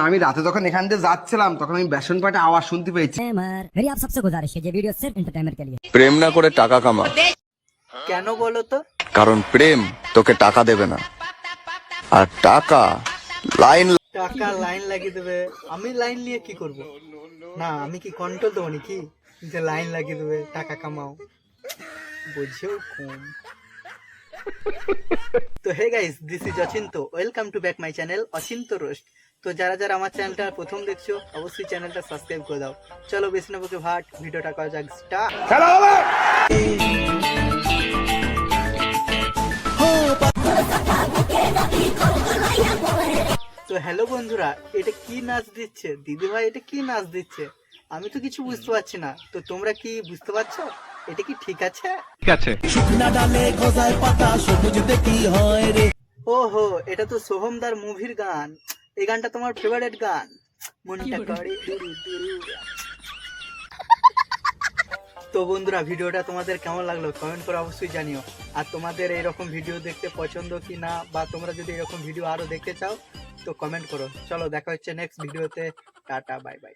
আমি রাতে যখন এখান দিয়ে যাচ্ছিলাম তখন আমি বেসন পাটে আওয়াজ শুনতে পেয়েছি डिस्क्लेमर मेरी आप सबसे गुजारिश है ये वीडियो सिर्फ एंटरटेनमेंट के लिए है। প্রেম না করে টাকা কামা কেন বলো তো কারণ প্রেম তোকে টাকা দেবে না আর টাকা লাইন টাকা লাইন লাগিয়ে দেবে আমি লাইন নিয়ে কি করব না আমি কি কন্ট্রোল দেবো নাকি যে লাইন লাগিয়ে দেবে টাকা কামাও বুঝেও কম তো hey guys this is Achinta welcome to back my channel Achinta roast তো যারা যারা আমার চ্যানেলটা প্রথম দেখছ অবশ্যই চ্যানেলটা সাবস্ক্রাইব করে দাও। চলো বেশি না বকে ভাট ভিডিওটা করা যাক স্টার্ট তো হ্যালো বন্ধুরা এটা কি নাচ দিচ্ছে? দিদি ভাই এটা কি নাচ দিচ্ছে? আমি তো কিছু বুঝতে পারছি না। তো তোমরা কি বুঝতে পারছ? এটা কি ঠিক আছে? ঠিক আছে। ও ওহো এটা তো সোহমদার মুভির গান। এই গানটা তোমার ফেভারিট গান। মনটা করে। তো বন্ধুরা ভিডিওটা তোমাদের কেমন লাগল? কমেন্ট করে অবশ্যই জানিও। আর তোমাদের এইরকম ভিডিও দেখতে পছন্দ কি না বা তোমরা যদি এরকম ভিডিও আরও দেখতে চাও তো কমেন্ট করো। চলো দেখা হচ্ছে নেক্সট ভিডিওতে টাটা বাই বাই